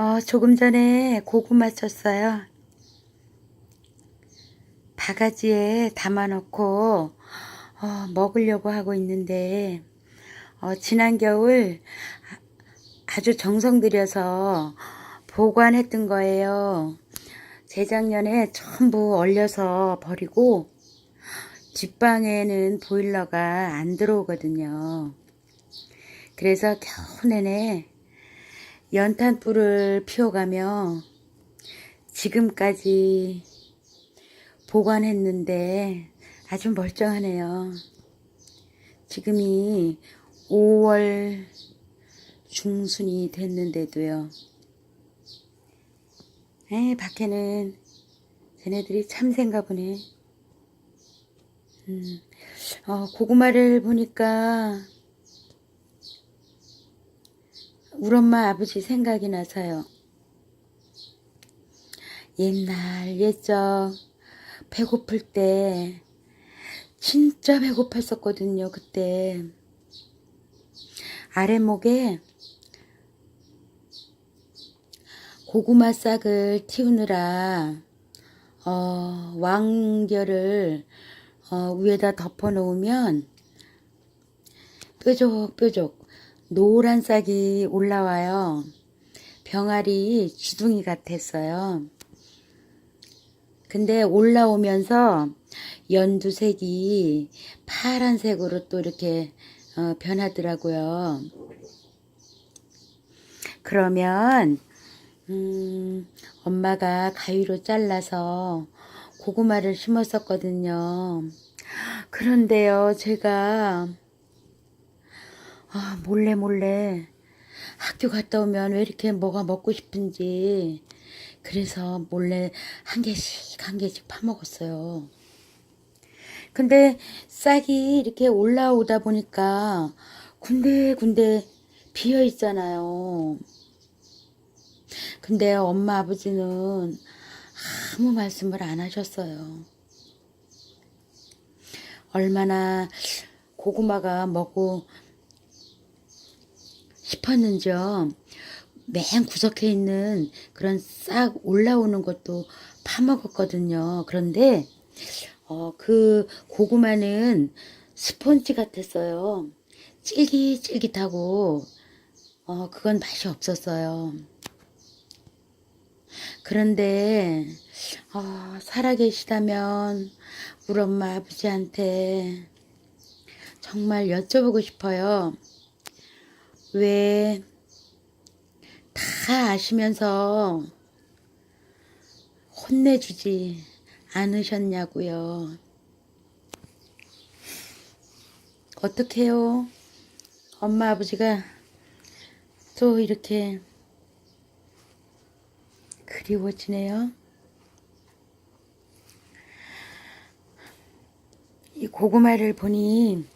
어, 조금 전에 고구마 쪘어요. 바가지에 담아놓고 어, 먹으려고 하고 있는데 어, 지난 겨울 아- 아주 정성 들여서 보관했던 거예요. 재작년에 전부 얼려서 버리고 뒷방에는 보일러가 안 들어오거든요. 그래서 겨우 내내 연탄불을 피워가며 지금까지 보관했는데 아주 멀쩡하네요. 지금이 5월 중순이 됐는데도요. 에, 밖에는 쟤네들이 참새인가 보네. 음, 어, 고구마를 보니까 우리 엄마 아버지 생각이 나서요. 옛날 옛적 배고플 때 진짜 배고팠었거든요. 그때 아랫목에 고구마 싹을 틔우느라 어, 왕결을 어, 위에다 덮어 놓으면 뾰족뾰족 노란 싹이 올라와요. 병아리 쥐둥이 같았어요. 근데 올라오면서 연두색이 파란색으로 또 이렇게 어, 변하더라고요. 그러면 음, 엄마가 가위로 잘라서 고구마를 심었었거든요. 그런데요, 제가 아, 몰래 몰래 학교 갔다 오면 왜 이렇게 뭐가 먹고 싶은지 그래서 몰래 한 개씩 한 개씩 파먹었어요. 근데 싹이 이렇게 올라오다 보니까 군데군데 비어 있잖아요. 근데 엄마 아버지는 아무 말씀을 안 하셨어요. 얼마나 고구마가 먹고 싶었는지요. 맨 구석에 있는 그런 싹 올라오는 것도 파먹었거든요. 그런데 어, 그 고구마는 스펀지 같았어요. 찔깃찔깃하고 어, 그건 맛이 없었어요. 그런데 어, 살아계시다면 우리 엄마 아버지한테 정말 여쭤보고 싶어요. 왜 다 아시면서 혼내주지 않으셨냐고요. 어떡해요? 엄마 아버지가 또 이렇게 그리워지네요. 이 고구마를 보니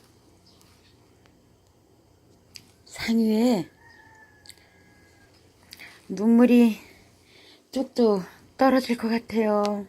상위에 눈물이 뚝뚝 떨어질 것 같아요.